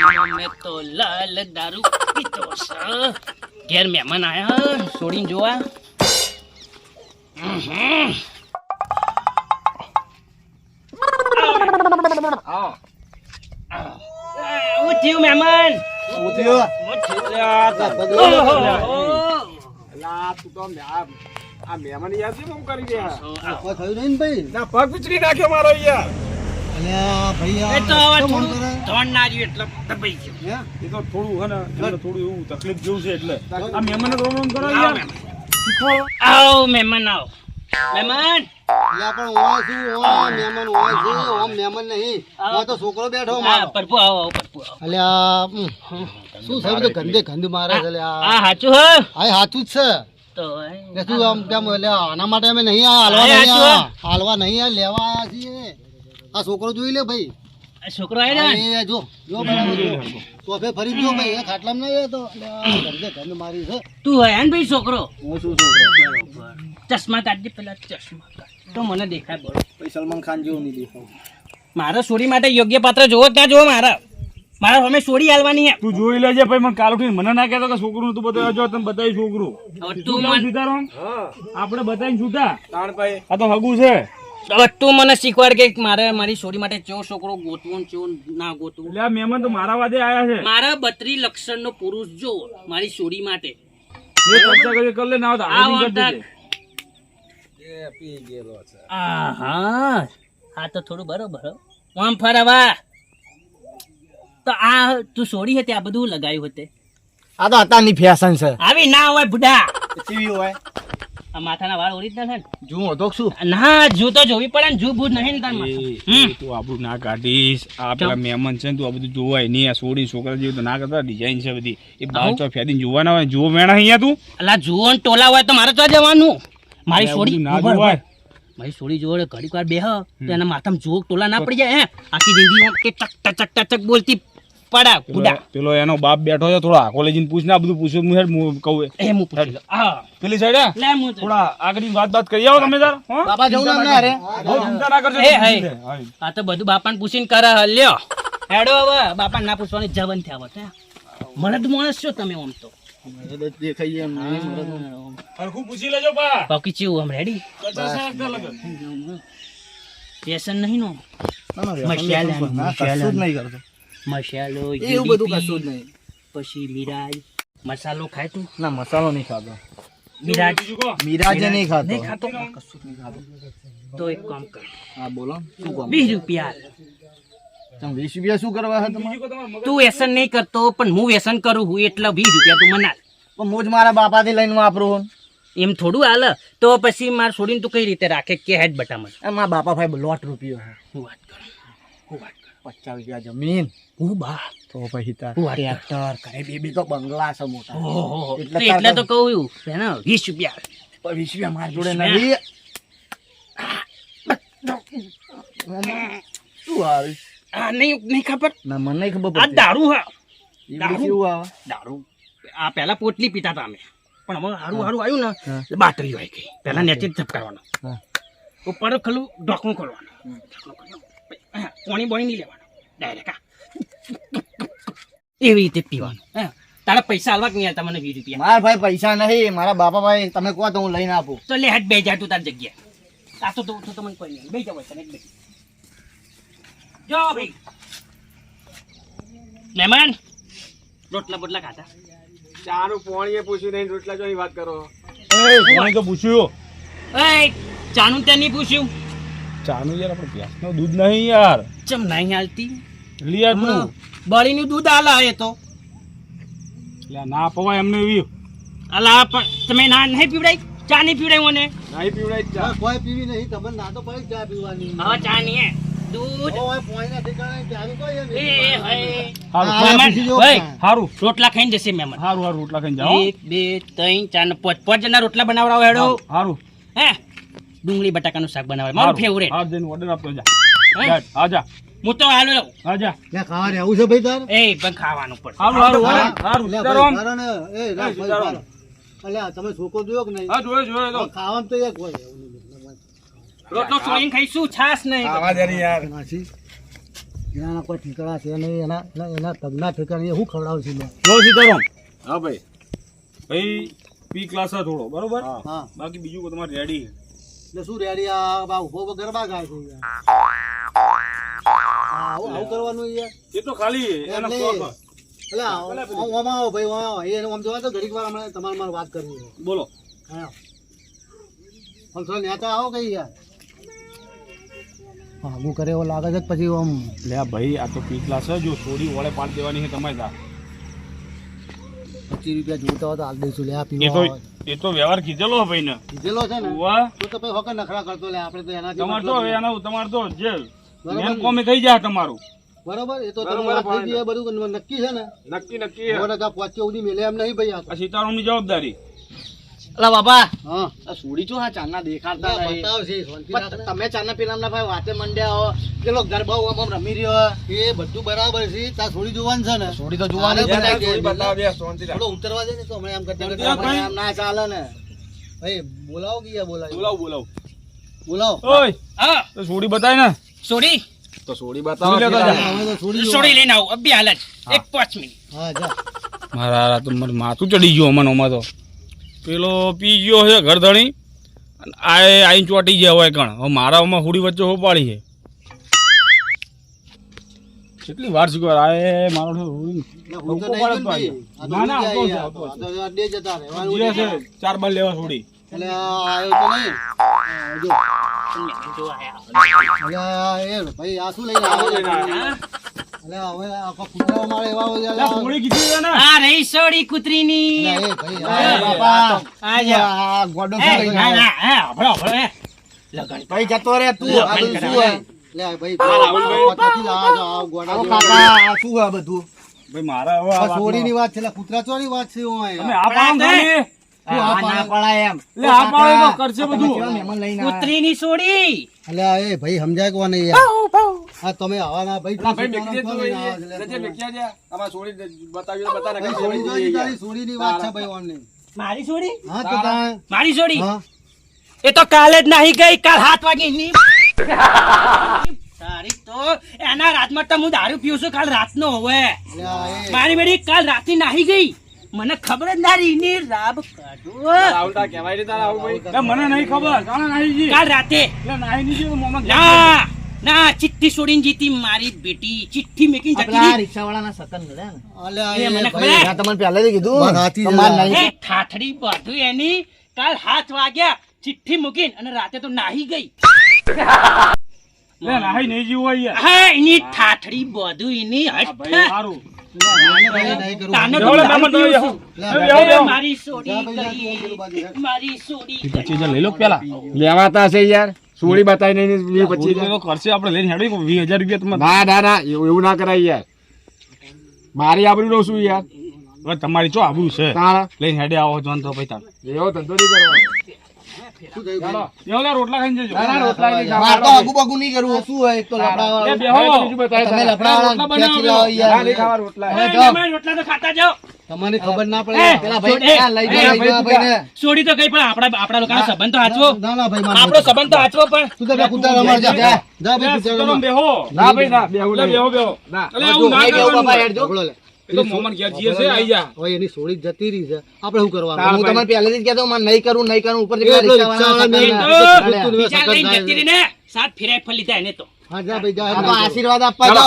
મેં તો લાલ દારૂ પીતો ઘેર મહેમાન આયા છોડીને જોવા. હું થયું મહેમાન હું થયું? આ ઓહો, તો- ઓહો. અલ્યા, તું તો આ- આ મહેમાન યાદ કેમ કરી દે થયું નહીં ભાઈ? ના પગ વિચરી નાખ્યો મારો યાર. તકલીફ જેવું છે એટલે. આ મહેમાન. આવો મહેમાન આવો. મહેમાન. અલ્યા પણ ઓય શું ઓય મહેમાન ઓય છે ઓમ મહેમાન નહીં. ઓય તો છોકરો બેઠો હા મારો. પરપુ આવો આવો પરપુ આવો. અલ્યા શું છે તો ગંદે ગંદ મારે છે અલ્યા? આ હાચું હે. હા હાચું જ છે. તો શું આમ કેમ એટલે આના માટે અમે નહીં આ હાલવા નહીં આ હાલવા નહીં આ લેવા આયા છીએ. આ છોકરો જોઈ લે ભાઈ. છોકરો આવ્યો જો જો બરાબર જો. ફરી જો ભાઈ એ ખાટલામાં નહીં તો. અલ્યા ગંદે મારી છે. તું હે ને ભાઈ છોકરો? હું શું છોકરો. બરોબર. ચશ્મા કાઢજે પેલા ચશ્મા કાઢ. તો મને દેખાય બરોબર ભાઈ સલમાન ખાન જેવું નહીં દેખાવ મારા સોડી માટે યોગ્ય પાત્ર જોવો ત્યાં જોવો મારા? મારા અમે સોડી આલવાની હે તું જોઈ લેજે ભાઈ મને કાલ ઉઠીને મને ના કહેતો કે છોકરું તું બતાવ્યો. જો તને બતાવી છોકરું. તું મને આપણે બતાવીને છૂટા? આ તો હગું છે. હવે તું મને શીખવાડ કે મારે મારી છોરી માટે ચેવો છોકરો ગોતવું ને ચેવો ના ગોતવું? એટલે મહેમાન તો મારા વાદે આયા છે. મારા બત્રી લક્ષણનો પુરુષ જો મારી છોરી માટે. એ ચર્ચા કરી કર લે ના તો આ. એ પી ગયેલો છે. આ તો થોડું બરોબર હો. આમ ફરવા. તો આ તું છોડી હતી આ બધું લગાવ્યું હતે? આ તો હતા ની ફેશન છે. આવી ના હોય બુઢા કેવી હોય? આ માથાના વાળ ઓરિજિનલ છે જુઓ તો શું? છું ના જુ તો જોવી પડે ને જું ભૂત નહીં ને તાર માથે. તું આપણું ના કાઢીશ. આ પેલા મહેમાન છે ને તું આ બધું જોવાય નહીં. આ સોડી છોકરા જેવું તો ના કરતા ડિઝાઇન છે બધી. એ બાર તો ફેદીને જોવાના હોય જુઓ મેણા અહીંયા તું. અલા જુઓ ને ટોલા હોય તો મારે તો જવાનું. મારી સોડી ના જોવાય. મારી સોડી જોડે ઘડીક વાર બેહ. તો એના માથામાં જોક ટોલા ના પડી જાય હે? આખી જિંદગી કે ચક ટક ચક ટક બોલતી પડા કુડા પેલો એનો બાપ બેઠો છે થોડા આખો લઈને પૂછ ને આ બધું પૂછ્યું હું હેડ હું કહું એ. હું પૂછી લઉં. હા. પેલી સાઈડ લે હું થોડા આગળની વાત વાત કરી આવો તમે તાર બાપા જવું ના બહુ ચિંતા ના કરજો એ, હે. આ તો બધું બાપાને પૂછીને કરે લ્યો. હેડો હવે બાપાને ના પૂછવાની જવન થયા હોત મરદ માણસ છો તમે આમ તો. દેખાઈએ નહીં પૂછી લેજો પા બાકી ચેવું આમ રેડી. પેશન નહીં નો? મસાલા ના, નહીં કરતો. મસાલો એવું બધું કશું જ નહીં. પછી મિરાજ. મસાલો ખાય તું? ના મસાલો નહીં ખાતો. મિરાજ. મિરાજ નહીં ખાતો નહીં ખાતો. નહીં ખાતો? તો એક કામ કર. હા બોલો. શું કામ? વીસ રૂપિયા. તમે વીસ રૂપિયા શું કરવા તું વ્યસન નહીં કરતો પણ હું વ્યસન કરું હું એટલે વીસ રૂપિયા તું મના પણ હું જ મારા બાપાથી લઈને વાપરું એમ થોડું હાલ. તો પછી માર છોડીને તું કઈ રીતે રાખે? કે હેડ બટામાં મારા. બાપા ભાઈ લોટ રૂપિયો હું વાત કરું હું વાત પચાસ રૂપિયા જમીન. હું બા. તો પછી. ટ્રેક્ટર કરે બેબી તો બંગલા છે મોટા. એટલે તો કહું છે ને વીસ રૂપિયા. વીસ રૂપિયા મારા જોડે નથી શું આવે? આ નહીં નહીં ખબર? ના મને નહીં ખબર આ દારૂ હા. દારૂ? કેવું આવે? દારૂ. આ પહેલા પોટલી પીતા હતા અમે. પણ હવે હારું હારું આવ્યું ને. એટલે બાટલી હોય ગઈ. પહેલા નેચે જ ઝપકારવાનો. હા. ઉપર ખલું ઢોકણું કરવાનું ઢોકણું ખોલ્યું. પાણી બોણી નહીં લેવાનું. ડાયરેક્ટ એવી રીતે પીવાનું. હા. તારા પૈસા હાલવા નહીં હાલતા મને વીસ રૂપિયા? મારા ભાઈ પૈસા નહીં મારા બાપા ભાઈ તમે કહો તો હું લઈને આપું. તો લે હાથ બે જા તું તાર જગ્યા આ તો તું તો મને કોઈ નહીં. બે જાવ તને બે જો ભાઈ. મહેમાન રોટલા બોટલા ખાતા ચાનું પોણીએ પૂછ્યું નહીં રોટલા જોઈ વાત કરો. એ, કોણે તો પૂછ્યું એ ચાનું ત્યાં નહીં પૂછ્યું. ચાનું યાર આપણે ભેંસનું દૂધ નહીં યાર. ચમ નહીં હાલતી? લિયા તું. બળીનું દૂધ આલા એ તો. એટલે ના પવાય એમને એવી. અલા પણ તમે ના નહીં પીવડાઈ ચા નહીં પીવડાઈ મને? નહીં પીવડાય ચા. કોઈ પીવી નહીં. તમને ના તો પડી ચા પીવાની. હા ચા નહીં હે. રોટલા ખાઈને જશે મહેમાન. હારું હારું રોટલા ખાઈને જાઓ. એક બે ત્રણ ચાર ને પાંચ પાંચ જણા રોટલા બનાવડાવો હેડો. હારું. હે? ડુંગળી બટાકાનું શાક બનાવે. મારું ફેવરેટ હા જઈને ઓર્ડર આપતો જા. હે? હા જા. હું તો હાલો લઉં. હા જા. ત્યાં ખાવા રહેવું છે ભાઈ તાર? એ પણ ખાવાનું પડે હારું હારું. હારું હારું કારણ, એ. અલ્યા, તમે છોકરો જોયો કે નહીં? હા જોયો જોયો તો ખાવાનું તો એક હોય. રોટલો ચોળીને ખાઈશું છાશ નહીં. આવા દે યાર. નાસી. એના કોઈ ઠીકણા છે નહીં એના એના- તગના ઠેકાણે હું જો સીતારામ હા ભાઈ. ભાઈ પી ક્લાસ થોડો બરોબર? બાકી બીજું તમારે રેડી એટલે શું રેડી? આ બા ઊભો ગરબા ગાય છે આવું આવું કરવાનું યાર એ તો ખાલી શોખ. એટલે આવો ભાઈ આમ આવો. એ આમ જોવા તો ઘડીક વાર હમણાં તમારે મારે વાત કરવી છે બોલો. હા. આમ થોડા નેતા આવો કઈ યાર. હા કરે એવો લાગે છે કે પછી આમ લે ભાઈ આ તો પી ક્લાસ જો થોડી વળે પાડ દેવાની છે તમારે ત્યાં પચીસ રૂપિયા જોતા હોય તો હાલ દઈશું લે આ એ તો પીવા હોય. એ તો વ્યવહાર કીધેલો હે ભાઈ ને કીધેલો છે ને? વાહ તો તો પછી હોકર નખરા કરતો લે આપણે તો એનાથી તમારે મતલબ તો હવે નહીં. એના તમારે તો જે બરોબર મેન કોમે થઈ જાય તમારું. બરોબર? એ તો તમે બરોબર, વાત થઈ. ગઈ એ બધું નક્કી છે ને? નક્કી નક્કી મોઢે કાં પહોંચ્યો સુધી મેલે એમ નહીં ભાઈ આ તો. આ સીતારામની જવાબદારી. અલા બાપા. હા આ સુડી છો હા ચાંદના દેખાડતા નહીં. પણ ને. તમે ચાંદના પેલા ભાઈ વાતે મંડ્યા હો. પેલો ગરબા ઓમ ઓમ રમી રહ્યો એ બધું બરાબર છે. તા સુડી જોવાનું છે ને? સુડી તો જોવાની. નથી. બતાવ દે શાંતિ થોડો ઉતરવા દે ને તો હમણાં એમ કરતા કરતા. આમ ના ચાલે ને. ભાઈ બોલાવો કે બોલાવો? બોલાવો બોલાવ. બોલાવ. ઓય હા. તો સુડી બતાય ને. સોડી? તો સુડી બતાવો બતાવો સોડી લઈને આવું. અભી હાલ જ એક પાંચ મિનિટ. હા જા. મારા તો મારું માથું ચડી ગયું અમને ઓમાં તો. પેલો પી ગયો છે ઘરધણી અને આ આઈ ચોટી ગયા હોય કણ. હવે મારામાં હુડી વચ્ચે હોપાડી છે. કેટલી વાર શીખવા આ એ મારો ચાર બાર લેવા છોડી એટલે આવ્યો તો નહીં. ભાઈ આ શું લઈને આવ્યો ને? ભાઈ ના? ના, જતો રે તું ભાઈ શું બધું? ભાઈ મારા વાતમાં- સોડીની વાત છે કૂતરા ચોરી વાત છે ઓય. તમે આ પાડો ને ખાલી. શું આ આ ના પાડે? પડાય એમ. લે આ પાડો તો કરશે બધું. કુતરી? કૂતરીની સોડી. એટલે ભાઈ સમજાય કોને યાર? હા તમે આવાના ભાઈ ના, ભાઈ કૂતરાનો બેકી કોણ દે લઈને તું છે? સોડી બતાવ્યું તો બતા સોડી જોઈ જોઈએ તારી સોડીની વાત છે ભાઈ ઓનની. મારી સોડી હા તો મારી સોડી હા. એ તો કાલે જ નાહી ગઈ કાલ હાથ વાગી ની તારી તો એના રાતમાં તો હું દારૂ પીઉં છું કાલ રાતનો હવે. મારી બેડી કાલ રાતે નાહી ગઈ. મને ખબર જ ના રહી ની રાબ કાઢો. રાહુલ તા કહેવાય રે તારા આવું ભાઈ? મને નહીં ખબર. કાલ નાહી ગઈ કાલ રાતે. એટલે નાહી નહીં ગઈ મોમાં ના. ના ચિઠ્ઠી છોડીને જીતી મારી બેટી. ચિઠ્ઠી મેકીને જતી રહી. રિક્ષાવાળાના સતન મળ્યા ને. આ મને ખબર. તમને પહેલેથી કીધું. છે. તમારે નહીં ઠાઠડી બધું એની. કાલ હાથ વાગ્યા ચિઠ્ઠી મૂકીને અને રાતે તો નાહી ગઈ. નાહી નહીં જીવ હા એની ઠાઠડી બધું એની હટ સારું છું. મારી સોડી. મારી સોડી પચીસ હજાર લઈ લો પેલા. લેવાતા હશે યાર. સોડી બતાવી નહીં પછી ખર્ચે કરશે આપણે લઈને હેડી વીસ હજાર રૂપિયા તમારે. ના ના ના એવું એવું ના કરાય યાર. મારી આબરું લઉં છું યાર. હવે તમારી ચો આબુ છે? લઈને હેડે આવો જોન તો પૈસા એવો ધંધો નહીં કરવાનો. રોટલા ખાઈ જજો. ના, ના, રોટલા તમે ખાતા જાઓ. તમને ખબર ના પડે. પેલા ભાઈ છોડ, આ લઈ જાઓ આ ભાઈને. સોડી તો કઈ પણ આપડા આપણા લોકોનો સંબંધ તો આચવો ના ના ભાઈ મારે આપણો સંબંધ તો આચવો પણ. તું તો કુતરા રમાડ જા. જા. જા ભાઈ કૂતરા રમાડ. બેહો. ના ભાઈ ના. બેહો લે બેહો બેહો. ના. અલે આવું ના કરવાનું બાપા હોય. હેડજો. લે. તો મોમન ઘેર જીએ છે આઈ જા. હવે એની સોડી જતી રહી છે. આપણે શું કરવાનું? હું તમને પહેલેથી જ કહેતો મને નહીં કરું નહીં સાત ફેરાય તો. હા જા ભાઈ જા. આશીર્વાદ આપવા દો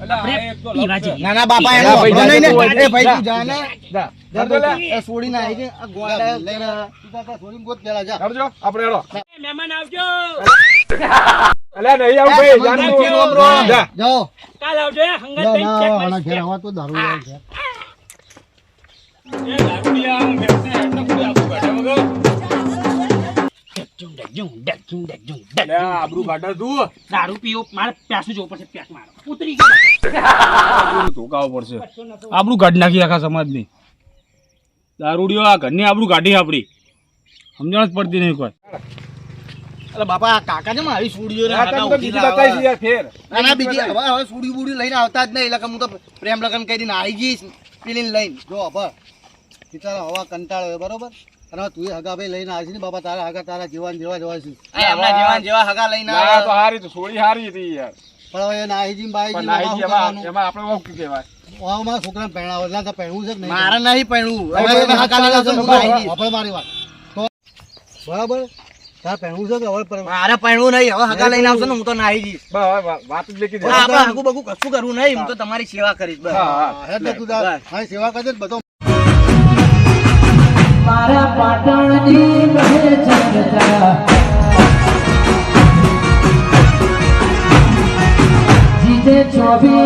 એ, એ, અલે આ એક તો પીવા લપ છે. જઈએ. ના ના બાપા એનો વાંધો નહીં ને. એ ભાઈ તું જા. ને છોડીને આવી છે આ ગોળા પેલા તું ગોત પેલા જા આવજો, આપણે હેડો. મહેમાન આવજો અલ્યા નહીં આવું ભાઈ એ, જાન તમારે તું. કેવો બ્રો? જા. જાઓ કાલ આવજો એ, હંગાત ના થઈને ના check આના મારીશ. ઘેર આવા તો દારૂ. એ કોઈ. આબરૂ કાઢે તું. દારૂ પીવો મારે પ્યાસું જોવું પડશે પ્યાસ મારો. ઉતરી ગયો. ધોકાવો પડશે. આબરૂ કાઢી નાખી આખા સમાજની. દારૂડિયો આ ઘરની આબરૂ કાઢી આપડી. સમજણ જ પડતી નહીં કોઈ. અરે બાપા આ કાકા છે મારી સુડીઓ ને બીજી. ના ના હવે હવે સુડી બુડી લઈને આવતા જ નહીં એટલે હું તો પ્રેમ લગન કરીને આવી જઈશ પેલી લઈને. જો બિચારા હવા કંટાળો બરોબર? અને તું હગા ભાઈ લઈને આવશે ને બાપા તારા હગા તારા જીવન જેવા જ હોય છે. આ એમના જેવા હગા લઈને આવ્યા. તો હારી તો સોળી હારી હતી યાર. પણ હવે નાહીજી પણ બાઈજી નાહી એમાં એમાં આપણે વહુ કહેવાય. મારા છોકરાને પહેણાવો એટલે તો પહેણવું છે કે નહીં? મારે નહીં પહેણવું. હવે હગા લઈને તો આપણે મારી વાત. તો બરાબર? તારે પહેણવું છે કે હવે મારે પહેણવું નહીં. હવે હગા લઈને આવશે ને હું તો નાહી જઈશ. બસ વાત જ લેખી આપણે હગું બગું કશું કરવું નહીં. હું તો તમારી સેવા કરીશ બસ. હા તું તાર- સેવા કરજે બધો મારા પાટણની બહે જગતા. જીતે ચોવીસ